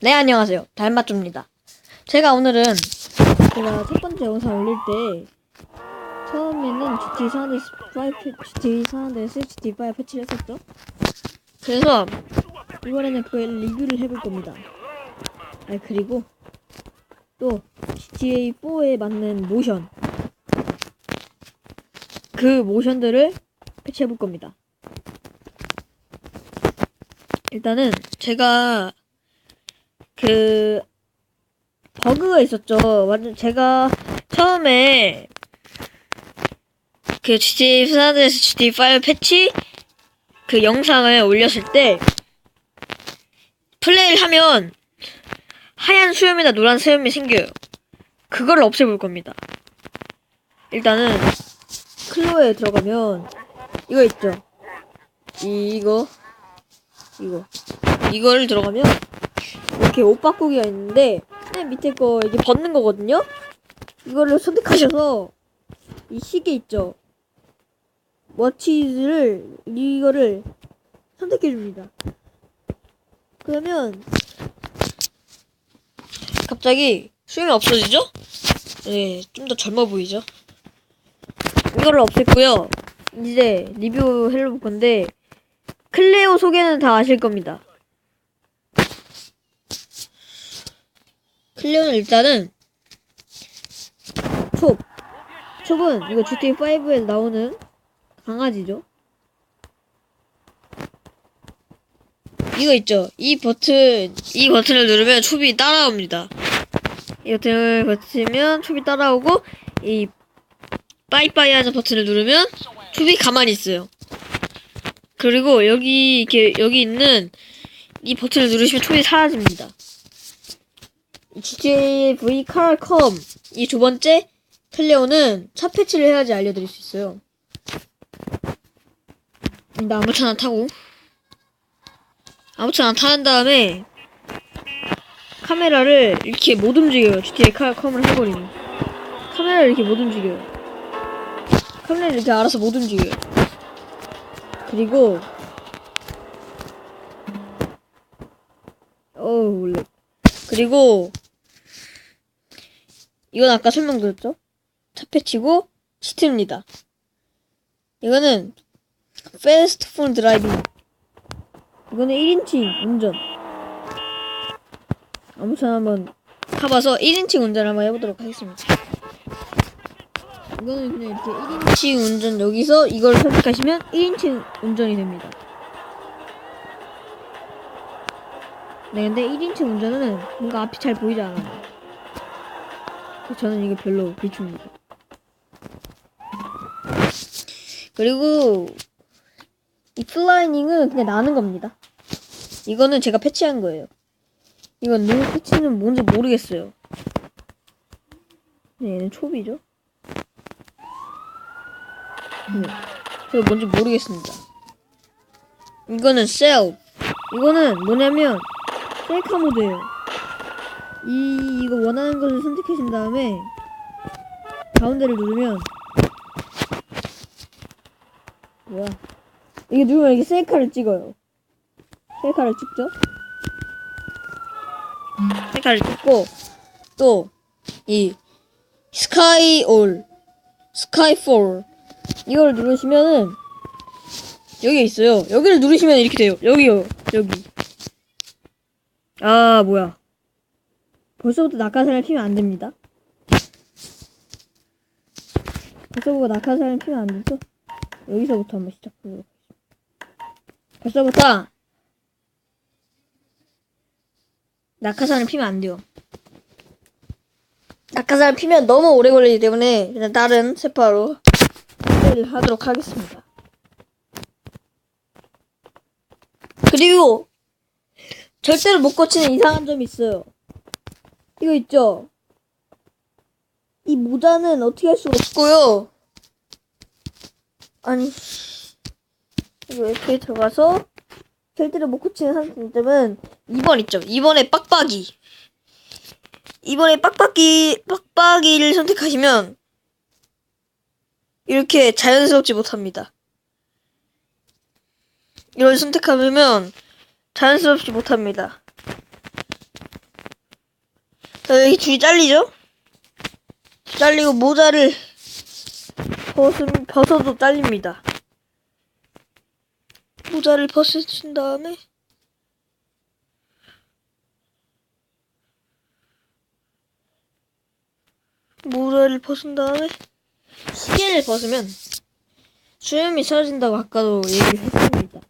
네, 안녕하세요. 달맞줍니다. 제가 오늘은 제가 첫 번째 영상 올릴 때 처음에는 GT 산안데스 5 GT 산안데스 GT 5 패치를 했었죠. 그래서 이번에는 그걸 리뷰를 해볼 겁니다. 아 그리고 또 GTA 4에 맞는 모션 그 모션들을 패치해볼 겁니다. 일단은 제가 그 버그가 있었죠. 완전 제가 처음에 그 GTA 산안드레스 GTA5 패치 그 영상을 올렸을 때 플레이를 하면 하얀 수염이나 노란 수염이 생겨요. 그걸 없애볼 겁니다. 일단은 클로에 들어가면 이거 있죠. 이거 이거 이걸 들어가면 이렇게 옷 바꾸기가 있는데 맨 밑에 거 이게 벗는 거거든요. 이거를 선택하셔서 이 시계 있죠. 워치를 이거를 선택해 줍니다. 그러면 갑자기 수염이 없어지죠? 네, 좀 더 젊어 보이죠? 이거를 없앴고요. 이제 리뷰 해볼 건데 클레오 소개는 다 아실 겁니다. 클레오는 일단은 촉. 촉은 이거 GTA5에 나오는 강아지죠. 이거 있죠. 이 버튼, 이 버튼을 누르면 촉이 따라옵니다. 이 버튼을 버티면 촉이 따라오고, 이 빠이빠이 하는 버튼을 누르면 촉이 가만히 있어요. 그리고 여기, 이렇게, 여기 있는 이 버튼을 누르시면 촉이 사라집니다. GTA V 칼컴 이 두 번째 클레오는 차 패치를 해야지 알려드릴 수 있어요. 나 아무 차나 타고 아무 차나 타는 다음에 카메라를 이렇게 못 움직여요. GTA 칼컴을 해버리면 카메라를 이렇게 못 움직여요. 카메라를 이렇게 알아서 못 움직여요. 그리고 어우 원래 그리고 이건 아까 설명드렸죠? 차 패치고 시트입니다. 이거는 패스트 폰 드라이빙. 이거는 1인칭 운전. 아무튼 한번 타봐서 1인칭 운전을 한번 해보도록 하겠습니다. 이거는 그냥 이렇게 1인칭 운전 여기서 이걸 선택하시면 1인칭 운전이 됩니다. 네, 근데 1인칭 운전은 뭔가 앞이 잘 보이지 않아요. 저는 이게 별로 비춥니다. 그리고 이 플라이닝은 그냥 나는 겁니다. 이거는 제가 패치한 거예요. 이건 누구 패치는 뭔지 모르겠어요. 네, 얘는 초비죠? 네, 저 뭔지 모르겠습니다. 이거는 셀. 이거는 뭐냐면 셀카 모드예요. 이 이거 원하는 것을 선택하신 다음에 가운데를 누르면 뭐야? 이게 누르면 이게 셀카를 찍어요. 셀카를 찍죠? 셀카를 찍고 또 이 스카이 올 스카이 폴 이걸 누르시면은 여기 있어요. 여기를 누르시면 이렇게 돼요. 여기요. 여기. 아, 뭐야. 벌써부터 낙하산을 피면 안 됩니다. 벌써부터 낙하산을 피면 안 되죠? 여기서부터 한번 시작해보도록 하겠습니다. 벌써부터 낙하산을 피면 안 돼요. 낙하산을 피면 너무 오래 걸리기 때문에 그냥 다른 세파로 플레이를 하도록 하겠습니다. 그리고 절대로 못 고치는 이상한 점이 있어요. 이거 있죠? 이 모자는 어떻게 할 수가 없고요. 아니 이렇게 들어가서 절대로 못 고치는 상점은 2번 있죠. 2번에 빡빡이. 2번에 빡빡이 빡빡이를 선택하시면 이렇게 자연스럽지 못합니다. 이걸 선택하면 자연스럽지 못합니다. 자, 여기 줄이 잘리죠? 잘리고 모자를 벗음, 벗어도 잘립니다. 모자를 벗으신 다음에 모자를 벗은 다음에 시계를 벗으면 수염이 사라진다고 아까도 얘기를 했습니다.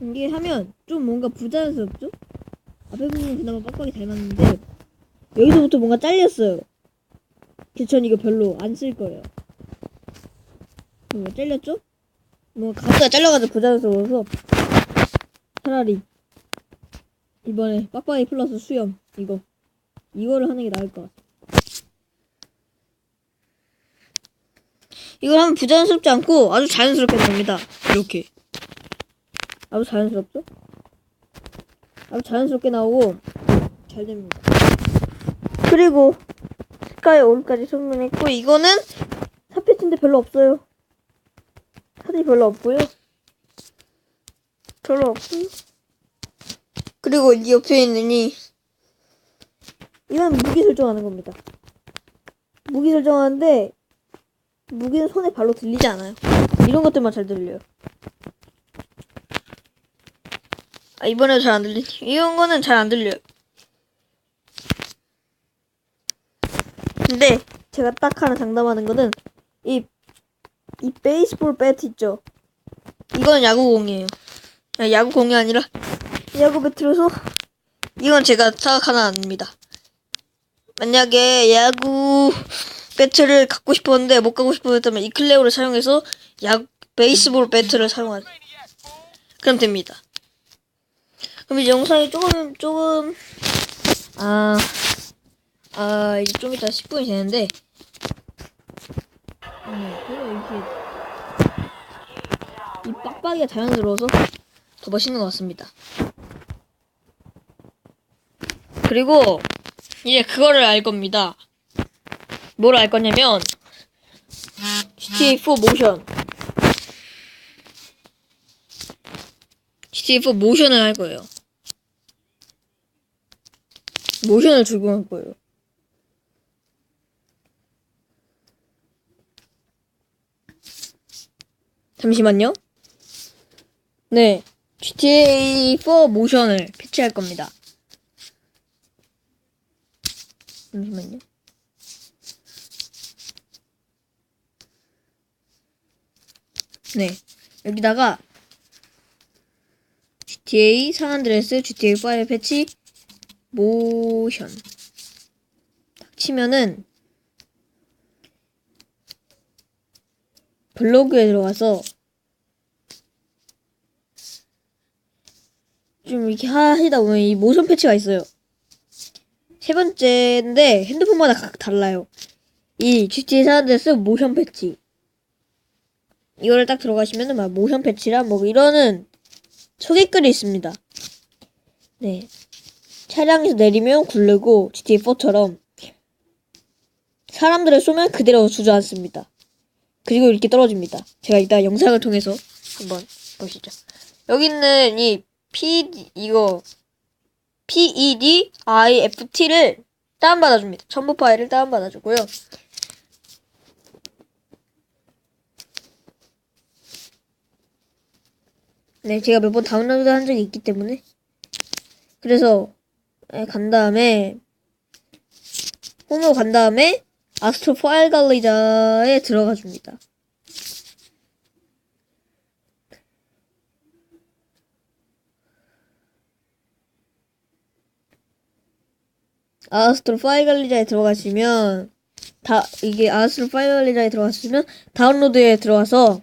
이게 하면 좀 뭔가 부자연스럽죠? 앞에 부분은 그나마 빡빡이 닮았는데 여기서부터 뭔가 잘렸어요. 전 이거 별로 안 쓸 거예요. 뭔가 잘렸죠? 뭔가 가스가 잘려가지고 부자연스러워서 차라리 이번에 빡빡이 플러스 수염 이거 이거를 하는 게 나을 것 같아. 이걸 하면 부자연스럽지 않고 아주 자연스럽게 됩니다. 이렇게 아주 자연스럽죠? 아주 자연스럽게 나오고 잘 됩니다. 그리고 색깔 오른까지 설명했고 이거는 탑패치인데 별로 없어요. 사진이 별로 없고요. 별로 없고요. 그리고 이 옆에 있는 이 이건 무기 설정하는 겁니다. 무기 설정하는데 무기는 손에 발로 들리지 않아요. 이런 것들만 잘 들려요. 아 이번에도 잘 안 들리. 이런 거는 잘 안 들려요. 근데 제가 딱 하나 장담하는 거는 이 이 베이스볼 배트 있죠. 이건 야구공이에요. 아니, 야구공이 아니라 야구 배트로서 이건 제가 생각하나 압니다. 만약에 야구 배트를 갖고 싶었는데 못 갖고 싶었다면 이클레오를 사용해서 야 베이스볼 배트를 사용하 그럼 됩니다. 그럼 이제 영상이 조금 조금 아, 아 이제 좀 이따 10분이 되는데 음, 이렇게 이 빡빡이가 자연스러워서 더 멋있는 것 같습니다. 그리고 이제 그거를 알 겁니다. 뭘 알 거냐면 GTA 4 모션 GTA 4 모션을 할 거예요. 모션을 적용할 거예요. 잠시만요. 네. GTA 4 모션을 패치할 겁니다. 잠시만요. 네. 여기다가 GTA 산안드레스 GTA 5 패치 모션 딱 치면은 블로그에 들어가서 좀 이렇게 하시다 보면 이 모션 패치가 있어요. 세 번째인데 핸드폰마다 각 달라요. 이 GTA 산안드레스 모션 패치 이거를 딱 들어가시면은 막 모션 패치랑 뭐 이러는 소개글이 있습니다. 네. 차량에서 내리면 굴르고 GTA4처럼 사람들을 쏘면 그대로 주저앉습니다. 그리고 이렇게 떨어집니다. 제가 이따 영상을 통해서 한번 보시죠. 여기 있는 이 P 이거 PEDIFT를 다운받아줍니다. 첨부 파일을 다운받아주고요. 네, 제가 몇 번 다운로드 한 적이 있기 때문에. 그래서, 네, 간 다음에, 홈으로 간 다음에, 아스트로 파일 관리자에 들어가 줍니다. 아스트로 파일 관리자에 들어가시면, 다, 이게 아스트로 파일 관리자에 들어가시면, 다운로드에 들어가서,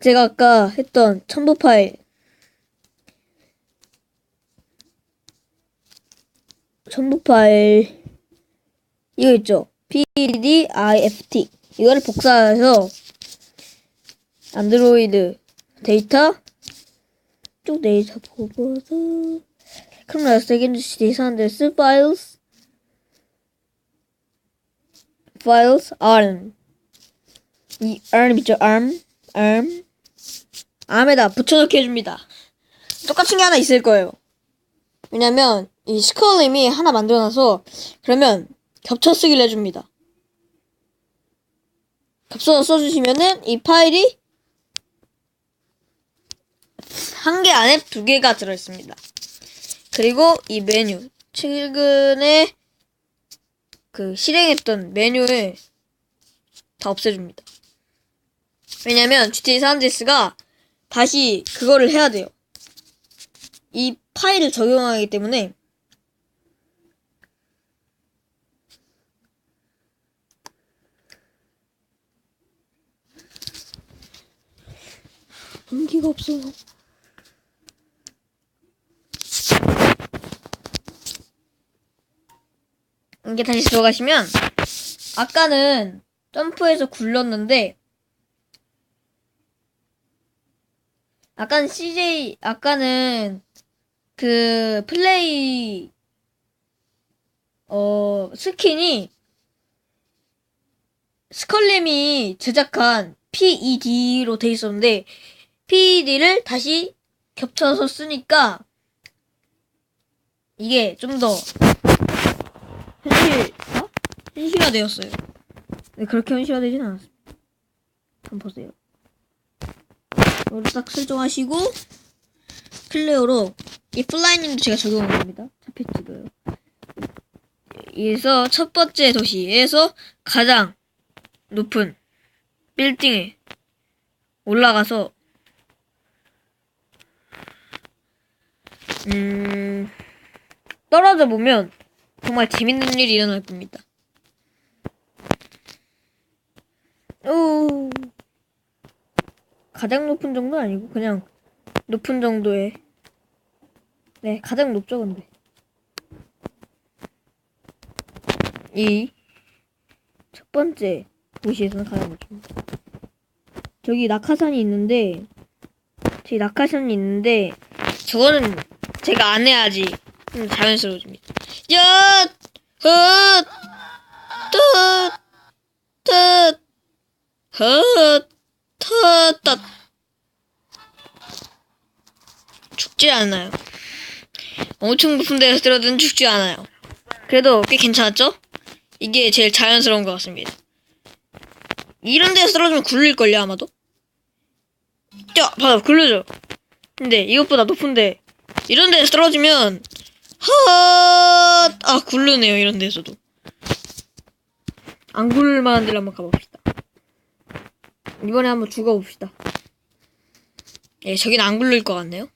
제가 아까 했던 첨부 파일. 첨부 파일. 이거 있죠? PDIFT 이거를 복사해서 안드로이드 데이터 쭉 데이터 보고서 그럼 나 세컨드 디산데스 파일스 파일스 ARM. 이 ARM 있죠? ARM? ARM 암에다 붙여넣기 해줍니다. 똑같은 게 하나 있을 거예요. 왜냐면 이 스컬님이 하나 만들어놔서 그러면 겹쳐 쓰기를 해줍니다. 겹쳐서 써주시면은 이 파일이 한 개 안에 두 개가 들어있습니다. 그리고 이 메뉴 최근에 그 실행했던 메뉴를 다 없애줍니다. 왜냐면 GTA 산드레스가 다시 그거를 해야 돼요. 이 파일을 적용하기 때문에 용기가 없어. 이게 다시 들어가시면 아까는 점프해서 굴렀는데 아까는 CJ 아까는 그 플레이 어 스킨이 스컬렘이 제작한 PED로 돼 있었는데 PED를 다시 겹쳐서 쓰니까 이게 좀 더 현실 어? 현실화 되었어요. 네, 그렇게 현실화 되진 않았습니다. 한번 보세요. 이걸 딱 설정하시고 클레어로 이 플라이님도 제가 적용한 겁니다. 차패치도요. 여기서 첫 번째 도시에서 가장 높은 빌딩에 올라가서 음 떨어져 보면 정말 재밌는 일이 일어날 겁니다. 오 가장 높은 정도 아니고 그냥 높은 정도의 네 가장 높죠 근데. 이 첫 번째 도시에서는 가장 높습니다. 저기 낙하산이 있는데 저기 낙하산이 있는데 저거는 제가 안 해야지. 좀 자연스러워집니다. 야, 헛, 뜻, 뜻, 헛, 헛, 뜻. 죽지 않아요. 엄청 높은 데서 들어든 죽지 않아요. 그래도 꽤 괜찮았죠? 이게 제일 자연스러운 것 같습니다. 이런 데서 떨어지면 굴릴걸요, 아마도? 야, 봐봐, 굴르죠? 근데 이것보다 높은데, 이런 데서 떨어지면, 헛! 아, 굴르네요, 이런 데서도. 안 굴릴 만한 데로 한번 가봅시다. 이번에 한번 죽어봅시다. 예, 저긴 안 굴릴 것 같네요.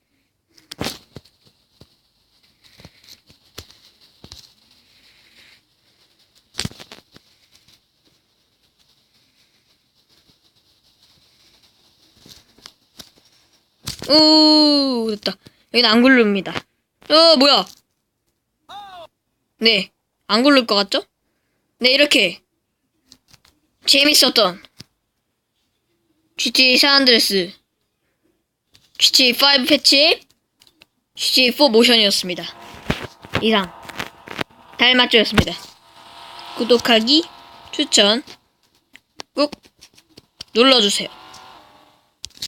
오, 됐다. 여기는 안 굴릅니다. 어, 뭐야? 네, 안 굴릴 것 같죠? 네, 이렇게 재밌었던 GTA 산드레스 GTA 5 패치 GTA 4 모션이었습니다. 이상 달맞죠였습니다. 구독하기, 추천 꾹 눌러주세요.